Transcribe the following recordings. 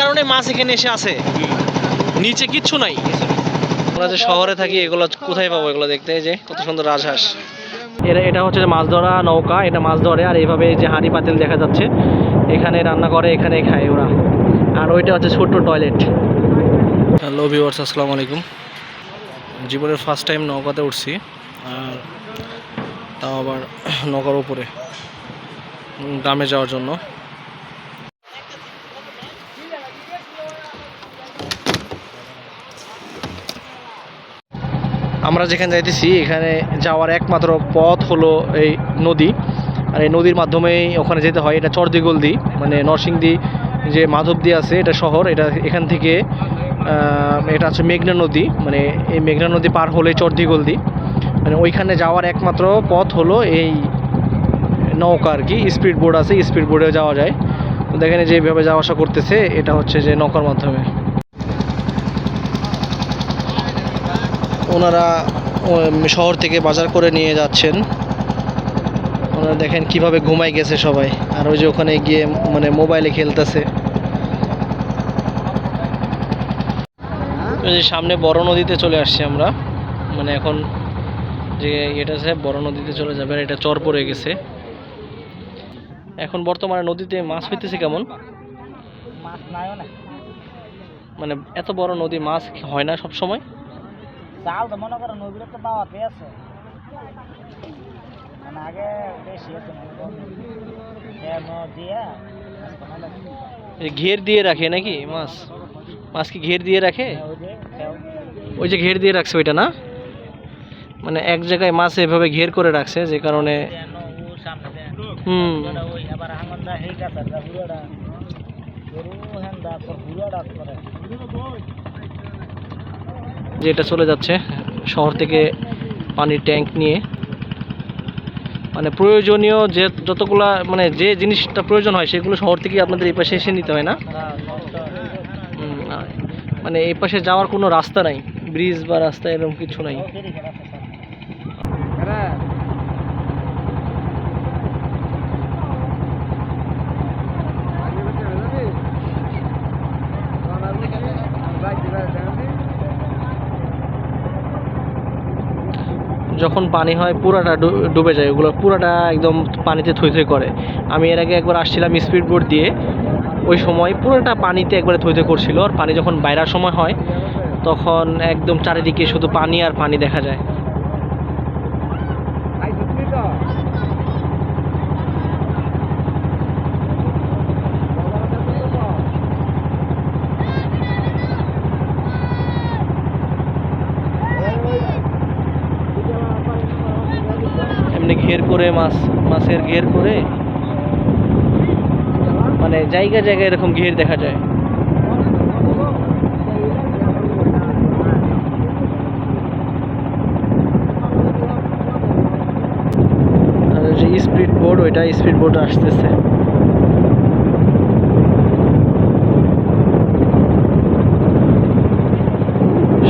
কারণে মাছ এখানে এসে আছে। নিচে কিচ্ছু নাই। আমরা যে শহরে থাকি, এগুলো কোথায় পাবো এগুলো দেখতে? যে, কত সুন্দর রাজহাঁস। এরা, এটা হচ্ছে মাছ ধরা নৌকা, এটা মাছ ধরে, আর এইভাবে যে হাঁড়ি পাতিল দেখা যাচ্ছে, এখানে রান্না করে, এখানে খায় ওরা। আর ওইটা হচ্ছে ছোট্ট টয়লেট। হ্যালো ভিউয়ার্স, আসসালামু আলাইকুম। জীবনের ফার্স্ট টাইম নৌকাতে উঠছি, আর তাও আবার নৌকার উপরে গ্রামে যাওয়ার জন্য। আমরা যেখানে যাইতেছি, এখানে যাওয়ার একমাত্র পথ হলো এই নদী। আর এই নদীর মাধ্যমেই ওখানে যেতে হয়। এটা চরদিগলদি মানে নরসিংদী যে মাধবদী আছে, এটা শহর। এটা এখান থেকে এটা হচ্ছে মেঘনা নদী। মানে এই মেঘনা নদী পার হলে চরদিগলদি। মানে ওইখানে যাওয়ার একমাত্র পথ হলো এই নৌকা আর কি স্পিড বোর্ড আছে স্পিড বোর্ডে যাওয়া যায়। দেখেন যেভাবে যাওয়া আসা করতেছে, এটা হচ্ছে যে নৌকার মাধ্যমে। ওনারা শহর থেকে বাজার করে নিয়ে যাচ্ছেন। ওনারা দেখেন কীভাবে ঘুমাই গেছে সবাই। আর ওই যে ওখানে গিয়ে মানে মোবাইলে খেলতেছে। ওই যে সামনে বড় নদীতে চলে আসছি আমরা। মানে এখন যে এটা আছে বড় নদীতে চলে যাবে আর এটা চর পড়ে গেছে। এখন বর্তমানে নদীতে মাছ হইতেছে কেমন? মাছ মানে এত বড় নদী মাছ হয় না সব সময় চাল তো মনে করো নদীর তো পাওয়া পেয়েছে মানে আগে বেশি দিয়ে ঘের দিয়ে রাখে নাকি মাছ? মাছ কি ঘের দিয়ে রাখে? ওই যে খেও। ওই যে ঘের দিয়ে রাখছে ওইটা না? মানে এক জায়গায় মাছ এভাবে ঘের করে রাখছে যে কারণে। হুম। আবার যে এটা চলে যাচ্ছে শহর থেকে পানির ট্যাঙ্ক নিয়ে। মানে প্রয়োজনীয় যে যতগুলা মানে যে জিনিসটা প্রয়োজন হয় সেগুলো শহর থেকে আপনাদের এই পাশে এসে নিতে হয় না? মানে এই পাশে যাওয়ার কোনো রাস্তা নাই। ব্রিজ বা রাস্তা এরকম কিছু নাই। যখন পানি হয়, পুরাটা ডুবে যায়। ওগুলো পুরাটা একদম পানিতে থই থই করে। আমি এর আগে একবার আসছিলাম স্পিড বোট দিয়ে। ওই সময় পুরোটা পানিতে একবারে থই থই করছিল। আর পানি যখন বাইরার সময় হয়, তখন একদম চারিদিকে শুধু পানি আর পানি দেখা যায়। করে মাছ, মাছের ঘের করে মানে জায়গায় জায়গায় এরকম ঘের দেখা যায়। যে স্পিড বোর্ড ওইটা স্পিড বোর্ড আসতেছে।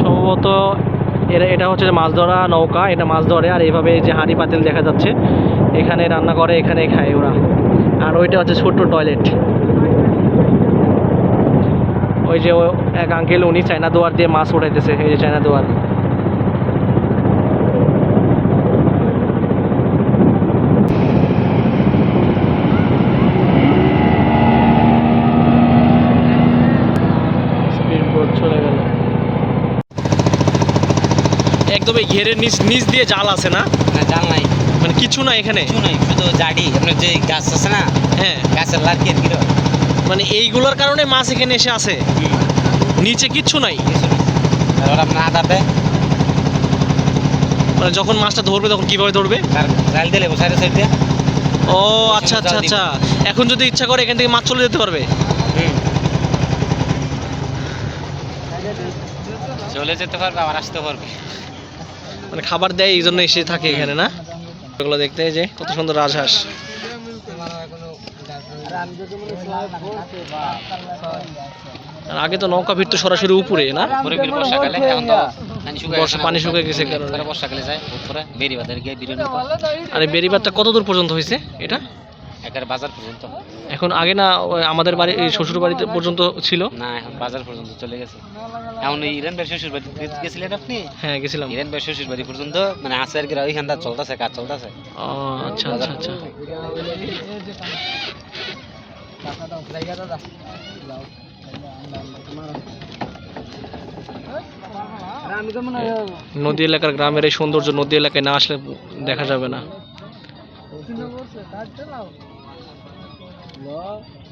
সম্ভবত এরা, এটা হচ্ছে যে মাছ ধরা নৌকা, এটা মাছ ধরে, আর এইভাবে যে হাঁড়ি পাতিল দেখা যাচ্ছে, এখানে রান্না করে, এখানে খায় ওরা। আর ওইটা হচ্ছে ছোট্ট টয়লেট। ওই যে এক আঙ্কেল উনি চায়না দোয়ার দিয়ে মাছ উঠাইতেছে এই যে চায়না দোয়ার স্পিড বোট চলে গেল এই ঘেরের নিচ নিচ দিয়ে জাল আছে না? না জাল নাই। মানে কিছু না এখানে? কিছু নাই শুধু জাডি। আপনার যে গাছ আছে না হ্যাঁ। গাছের লাঠি আর কিরো মানে এইগুলোর কারণে মাছ এখানে এসে আসে নিচে কিচ্ছু নাই? কিছু নাই। তারপর আপনার আদা দেয় মানে যখন মাছটা ধরবে তখন কীভাবে ধরবে? জাল দিলে সাইডে সাইড। দিয়ে ও আচ্ছা আচ্ছা আচ্ছা। এখন যদি ইচ্ছা করে এখান থেকে মাছ চলে যেতে পারবে? চলে যেতে পারবে আবার আসতে পারবে। মানে খাবার দেয় এই জন্য এসে থাকে এখানে না? এগুলো দেখতে যে কত সুন্দর রাজহাঁস। আর আগে তো নৌকা ভিড়তো সরাসরি উপরে না? পরে বর্ষাকালে এখন তো পানি বর্ষা- পানি শুকিয়ে গেছে বর্ষাকালে যায় উপরে বেরি গিয়ে আর বেরিবাদটা কত দূর পর্যন্ত হয়েছে এটা? একেবারে বাজার পর্যন্ত। এখন আগে না আমাদের বাড়ি শ্বশুর বাড়িতে পর্যন্ত ছিল? না এখন বাজার পর্যন্ত চলে গেছে। এখন ওই ইরান ভাই শ্বশুর বাড়ি গেছিলেন আপনি? হ্যাঁ গেছিলাম। ইরান ভাই শ্বশুর বাড়ি পর্যন্ত মানে আছে আর কি ওইখান দা চলতেছে কাজ চলতেছে। ও আচ্ছা আচ্ছা আচ্ছা। নদী এলাকার গ্রামের এই সৌন্দর্য নদী এলাকায় না আসলে দেখা যাবে না। Allah.